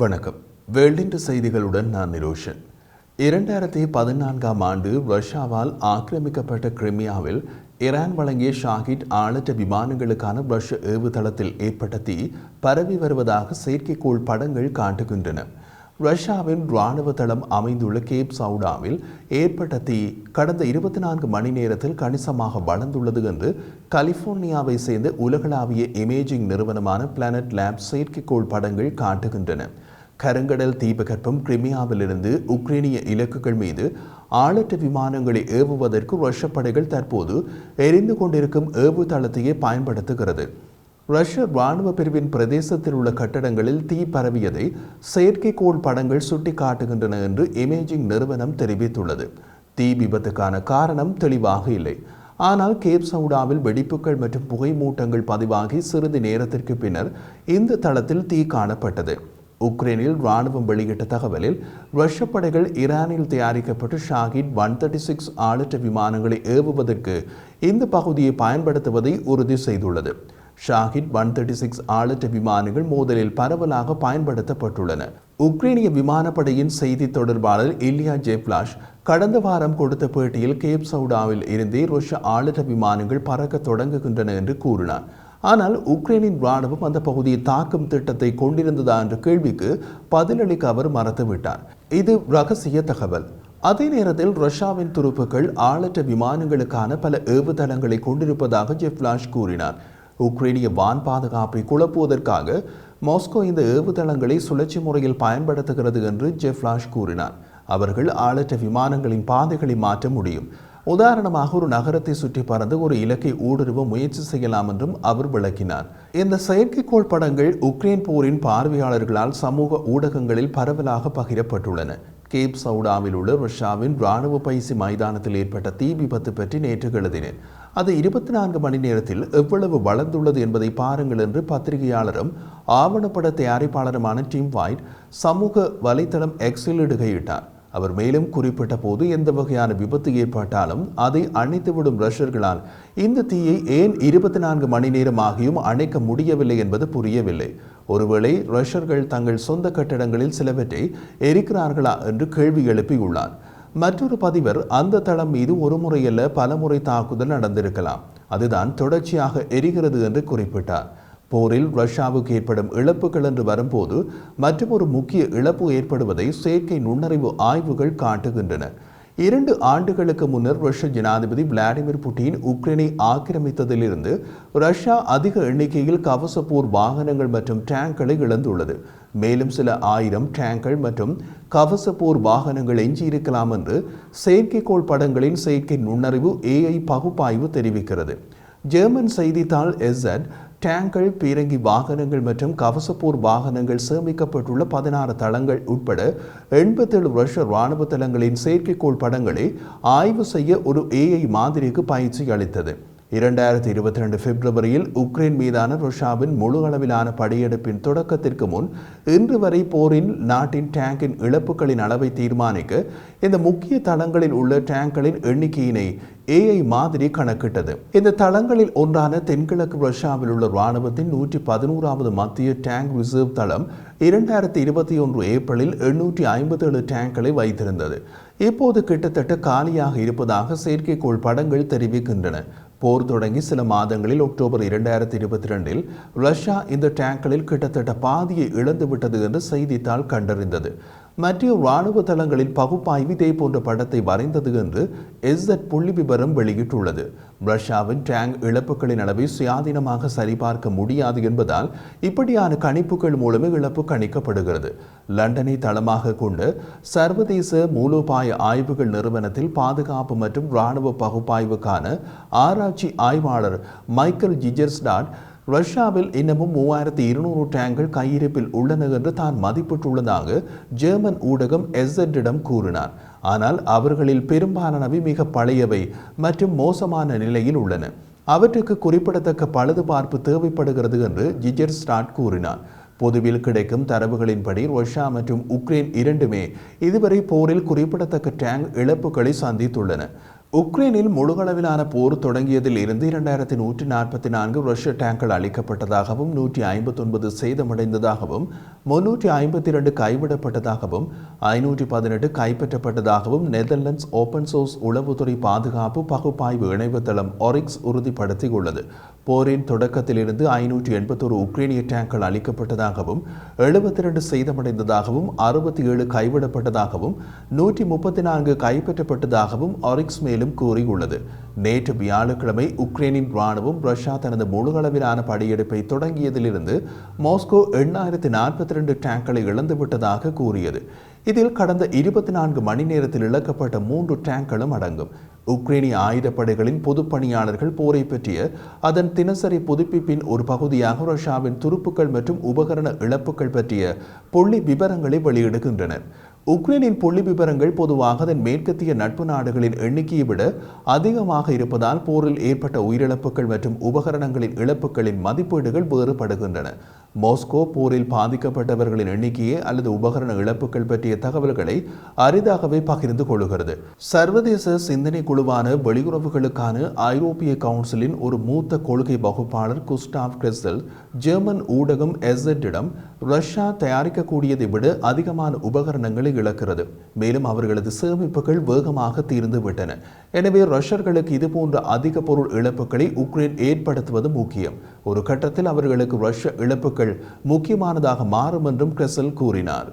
வணக்கம். வேல்டின்று செய்திகளுடன் நான் நிரோஷன். இரண்டாயிரத்தி பதினான்காம் ஆண்டு ரஷ்யாவால் ஆக்கிரமிக்கப்பட்ட கிரிமியாவில் இரான் வழங்கிய ஷாகிட் ஆளற்ற விமானங்களுக்கான ரஷ்ய ஏவுதளத்தில் ஏற்பட்ட தீ பரவி வருவதாக செயற்கைக்கோள் படங்கள் காட்டுகின்றன. ரஷ்யாவின் இராணுவ தளம் அமைந்துள்ள கேப் சவுடாவில் ஏற்பட்ட தீ கடந்த இருபத்தி நான்கு மணி நேரத்தில் கணிசமாக வளர்ந்துள்ளது என்று கலிபோர்னியாவை சேர்ந்த உலகளாவிய இமேஜிங் நிறுவனமான பிளானட் லேப் செயற்கைக்கோள் படங்கள் காட்டுகின்றன. கருங்கடல் தீபகற்பம் கிரிமியாவிலிருந்து உக்ரைனிய இலக்குகள் மீது ஆளற்ற விமானங்களை ஏவுவதற்கு ரஷ்ய படைகள் தற்போது எரிந்து கொண்டிருக்கும் ஏவுதளத்தையே பயன்படுத்துகிறது. ரஷ்ய இராணுவ பிரிவின் பிரதேசத்தில் உள்ள கட்டடங்களில் தீ பரவியதை செயற்கைக்கோள் படங்கள் சுட்டிக்காட்டுகின்றன என்று இமேஜிங் நிறுவனம் தெரிவித்துள்ளது. தீ விபத்துக்கான காரணம் தெளிவாக இல்லை. ஆனால் கேப் சவுடாவில் வெடிப்புகள் மற்றும் புகை மூட்டங்கள் பதிவாகி சிறிது நேரத்திற்கு பின்னர் இந்த தளத்தில் தீ காணப்பட்டது. உக்ரைனில் ராணுவம் வெளியிட்ட தகவலில் ரஷ்ய படைகள் ஈரானில் தயாரிக்கப்பட்ட ஷாஹிட் ஒன் தேர்ட்டி சிக்ஸ் ஆளற்ற விமானங்களை ஏவுவதற்கு இந்த பகுதியை பயன்படுத்துவதை உறுதி செய்துள்ளது. ஷாஹிட் ஒன் தேர்ட்டி சிக்ஸ் ஆளற்ற விமானங்கள் மோதலில் பரவலாக பயன்படுத்தப்பட்டுள்ளன. உக்ரைனிய விமானப்படையின் செய்தி தொடர்பாளர் இலியா ஜெப்லாஷ் கடந்த வாரம் கொடுத்த பேட்டியில் கேப் சவுடாவில் இருந்தே ரஷ்ய ஆளற்ற விமானங்கள் பறக்க தொடங்குகின்றன என்று கூறினார். ஆனால் உக்ரைனின் ராணுவம் அந்த பகுதியை தாக்கும் திட்டத்தை கொண்டிருந்ததா என்ற கேள்விக்கு பதிலளிக்க அவர் மறுத்துவிட்டார் இது ரகசிய தகவல். அதே நேரத்தில் ரஷ்யாவின் துருப்புக்கள் ஆளற்ற விமானங்களுக்கான பல ஏவுதளங்களை கொண்டிருப்பதாக ஜெஃப்லாஷ் கூறினார். உக்ரைனிய வான் பாதுகாப்பை குழப்புவதற்காக மாஸ்கோ இந்த ஏவுதளங்களை சுழற்சி முறையில் பயன்படுத்துகிறது என்று ஜெஃப்லாஷ் கூறினார். அவர்கள் ஆளற்ற விமானங்களின் பாதைகளை மாற்ற முடியும். உதாரணமாக ஒரு நகரத்தை சுற்றி பறந்து ஒரு இலக்கை ஊடுருவ முயற்சி செய்யலாம் என்றும் அவர் விளக்கினார். இந்த செயற்கைக்கோள் படங்கள் உக்ரைன் போரின் பார்வையாளர்களால் சமூக ஊடகங்களில் பரவலாக பகிரப்பட்டுள்ளன. கேப் சவுடாவில் உள்ள ரஷ்யாவின் இராணுவ பயிற்சி மைதானத்தில் ஏற்பட்ட தீ விபத்து பற்றி நேற்று எழுதினேன் அது இருபத்தி நான்கு மணி நேரத்தில் எவ்வளவு வளர்ந்துள்ளது என்பதை பாருங்கள் என்று பத்திரிகையாளரும் ஆவணப்பட தயாரிப்பாளருமான டிம் வாய்ட் சமூக வலைத்தளம் எக்ஸில் இடுகையிட்டார். அவர் மேலும் குறிப்பிட்ட போது எந்த வகையான விபத்து ஏற்பட்டாலும் அதை அணைத்துவிடும் ரஷ்யர்களால் இந்த தீயை ஏன் இருபத்தி நான்கு மணி நேரம் ஆகியும் அணைக்க முடியவில்லை என்பது புரியவில்லை. ஒருவேளை ரஷ்யர்கள் தங்கள் சொந்த கட்டடங்களில் சிலவற்றை எரிக்கிறார்களா என்று கேள்வி எழுப்பியுள்ளார். மற்றொரு பதிவர் அந்த தளம் மீது ஒரு முறையல்ல பல முறை தாக்குதல் நடந்திருக்கலாம். அதுதான் தொடர்ச்சியாக எரிகிறது என்று குறிப்பிட்டார். போரில் ரஷ்யாவுக்கு ஏற்படும் இழப்புகள் என்று வரும்போது மற்றொரு முக்கிய இழப்பு ஏற்படுவதை செயற்கை நுண்ணறிவு ஆய்வுகள் காட்டுகின்றன. இரண்டு ஆண்டுகளுக்கு முன்னர் ரஷ்ய ஜனாதிபதி விளாடிமிர் புட்டின் உக்ரைனை ஆக்கிரமித்ததிலிருந்து ரஷ்யா அதிக எண்ணிக்கையில் கவச போர் வாகனங்கள் மற்றும் டேங்க்களை இழந்துள்ளது. மேலும் சில ஆயிரம் டேங்கள் மற்றும் கவச போர் வாகனங்கள் எஞ்சியிருக்கலாம் என்று செயற்கைக்கோள் படங்களின் செயற்கை நுண்ணறிவு ஏஐ பகுப்பாய்வு தெரிவிக்கிறது. ஜெர்மன் செய்தித்தாள் எஸ்எட் டேங்கள் பீரங்கி வாகனங்கள் மற்றும் கவசப்போர் வாகனங்கள் சேமிக்கப்பட்டுள்ள பதினாறு தளங்கள் உட்பட எண்பத்தேழு ரஷ்ய இராணுவ தளங்களின் செயற்கைக்கோள் படங்களை ஆய்வு செய்ய ஒரு ஏஐ மாதிரிக்கு பயிற்சி அளித்தது. இரண்டாயிரத்தி இருபத்தி ரெண்டு பிப்ரவரியில் உக்ரைன் மீதான ரஷ்யாவின் முழு அளவிலான படையெடுப்பின் தொடக்கத்திற்கு முன் இன்று வரை போரின் நாட்டின் டேங்கின் இழப்புகளின் அளவை தீர்மானிக்க இந்த முக்கிய தளங்களில் உள்ள டேங்க்களின் எண்ணிக்கையினை ஏஐ மாதிரி கணக்கிட்டது. இந்த தளங்களில் ஒன்றான தென்கிழக்கு ரஷ்யாவில் உள்ள இராணுவத்தின் நூற்றி பதினோராவது மத்திய டேங்க் ரிசர்வ் தளம் இரண்டாயிரத்தி இருபத்தி ஒன்று ஏப்ரலில் எண்ணூற்றி ஐம்பத்தி ஏழு டேங்க்களை வைத்திருந்தது. இப்போது கிட்டத்தட்ட காலியாக இருப்பதாக செயற்கைக்கோள் படங்கள் தெரிவிக்கின்றன. போர் தொடங்கி சில மாதங்களில் அக்டோபர் இரண்டாயிரத்தி இருபத்தி ரெண்டில் ரஷ்யா இந்த டேங்களில் கிட்டத்தட்ட பாதியை இழந்துவிட்டது என்று செய்தித்தாள் கண்டறிந்தது. மற்ற இராணுவ தளங்களின் பகுப்பாய்வு இதே போன்ற படத்தை வரைந்தது என்று எஸ்எட் புள்ளி விவரம் வெளியிட்டுள்ளது. ரஷ்யாவின் டேங்க் இழப்புகளின் அளவை சுயாதீனமாக சரிபார்க்க முடியாது என்பதால் இப்படியான கணிப்புகள் மூலமே இழப்பு கணிக்கப்படுகிறது. லண்டனை தளமாக கொண்டு சர்வதேச மூலோபாய ஆய்வுகள் நிறுவனத்தில் பாதுகாப்பு மற்றும் இராணுவ பகுப்பாய்வுக்கான ஆராய்ச்சி ஆய்வாளர் மைக்கேல் ஜிஜர்ஸ்டாட் ரஷ்யாவில் இன்னமும் மூவாயிரத்தி இருநூறு டேங்குகள் கையிருப்பில் உள்ளன என்று தான் மதிப்பிட்டுள்ளதாக ஜெர்மன் ஊடகம் எஸ்எட்டிடம் கூறினார். ஆனால் அவர்களில் பெரும்பாலானவை மிக பழையவை மற்றும் மோசமான நிலையில் உள்ளன. அவற்றுக்கு குறிப்பிடத்தக்க பழுதுபார்ப்பு தேவைப்படுகிறது என்று ஜிஜர் ஸ்டாட் கூறினார். பொதுவில் கிடைக்கும் தரவுகளின்படி ரஷ்யா மற்றும் உக்ரைன் இரண்டுமே இதுவரை போரில் குறிப்பிடத்தக்க டேங்க் இழப்புகளை சந்தித்துள்ளன. உக்ரைனில் முழுகளவிலான போர் தொடங்கியதில் இருந்து இரண்டாயிரத்தி நூற்றி நாற்பத்தி நான்கு ரஷ்ய டேங்கர்கள் அளிக்கப்பட்டதாகவும் நூற்றி ஐம்பத்தொன்பது சேதமடைந்ததாகவும் முன்னூற்றி ஐம்பத்தி இரண்டு கைவிடப்பட்டதாகவும் ஐநூற்றி பதினெட்டு கைப்பற்றப்பட்டதாகவும் நெதர்லாண்ட்ஸ் ஓபன் சோர்ஸ் உளவுத்துறை பாதுகாப்பு பகுப்பாய்வு இணைவுத்தளம் ஒரிக்ஸ் உறுதிப்படுத்தியுள்ளது. போரின் தொடக்கத்திலிருந்து ஐநூற்றி எண்பத்தொரு உக்ரைனிய டேங்கர்கள் அளிக்கப்பட்டதாகவும் எழுபத்தி இரண்டு சேதமடைந்ததாகவும் அறுபத்தி ஏழு கைவிடப்பட்டதாகவும் நூற்றி முப்பத்தி நான்கு கைப்பற்றப்பட்டதாகவும் ஒரிக்ஸ் மேல் மேலும் கூறியுள்ளது. நேற்று வியாழக்கிழமை உக்ரைனின் ராணுவம் ரஷ்யா தனது முழுகளவிலான படையெடுப்பை தொடங்கியதிலிருந்து மாஸ்கோ எண்ணாயிரத்தி நாற்பத்தி ரெண்டு டேங்களை இழந்துவிட்டதாக கூறியது. இதில் கடந்த இருபத்தி நான்கு மணி நேரத்தில் இழக்கப்பட்ட மூன்று டேங்களும் அடங்கும். உக்ரைனிய ஆயுதப்படைகளின் பொதுப்பணியாளர்கள் போரை பற்றிய அதன் தினசரி புதுப்பிப்பின் ஒரு பகுதியாக ரஷ்யாவின் துருப்புக்கள் மற்றும் உபகரண இழப்புகள் பற்றிய புள்ளி விவரங்களை வெளியிடுகின்றனர். உக்ரைனின் புள்ளி விவரங்கள் பொதுவாக அதன் மேற்கத்திய நட்பு நாடுகளின் எண்ணிக்கையை விட அதிகமாக இருப்பதால் போரில் ஏற்பட்ட உயிரிழப்புகள் மற்றும் உபகரணங்களின் இழப்புகளின் மதிப்பீடுகள் வேறுபடுகின்றன. மாஸ்கோ போரில் பாதிக்கப்பட்டவர்களின் எண்ணிக்கையை அல்லது உபகரண இழப்புகள் பற்றிய தகவல்களை அரிதாகவே பகிர்ந்து கொள்கிறது. சர்வதேச சிந்தனை குழுவான வெளியுறவுகளுக்கான ஐரோப்பிய கவுன்சிலின் ஒரு மூத்த கொள்கை வகுப்பாளர் குஸ்டாவ் கிரெசல் ஜெர்மன் ஊடகம் எஸ்எட்டிடம் ரஷ்யா தயாரிக்கக்கூடியதை விட அதிகமான உபகரணங்களை இழக்கிறது. மேலும் அவர்களது சேமிப்புகள் வேகமாக தீர்ந்து விட்டன. எனவே ரஷ்யர்களுக்கு இதுபோன்ற அதிக பொருள் இழப்புகளை உக்ரைன் ஏற்படுத்துவது முக்கியம். ஒரு கட்டத்தில் அவர்களுக்கு ரஷ்ய இழப்புகள் முக்கியமானதாக மாறும் என்றும் கிரெசல் கூறினார்.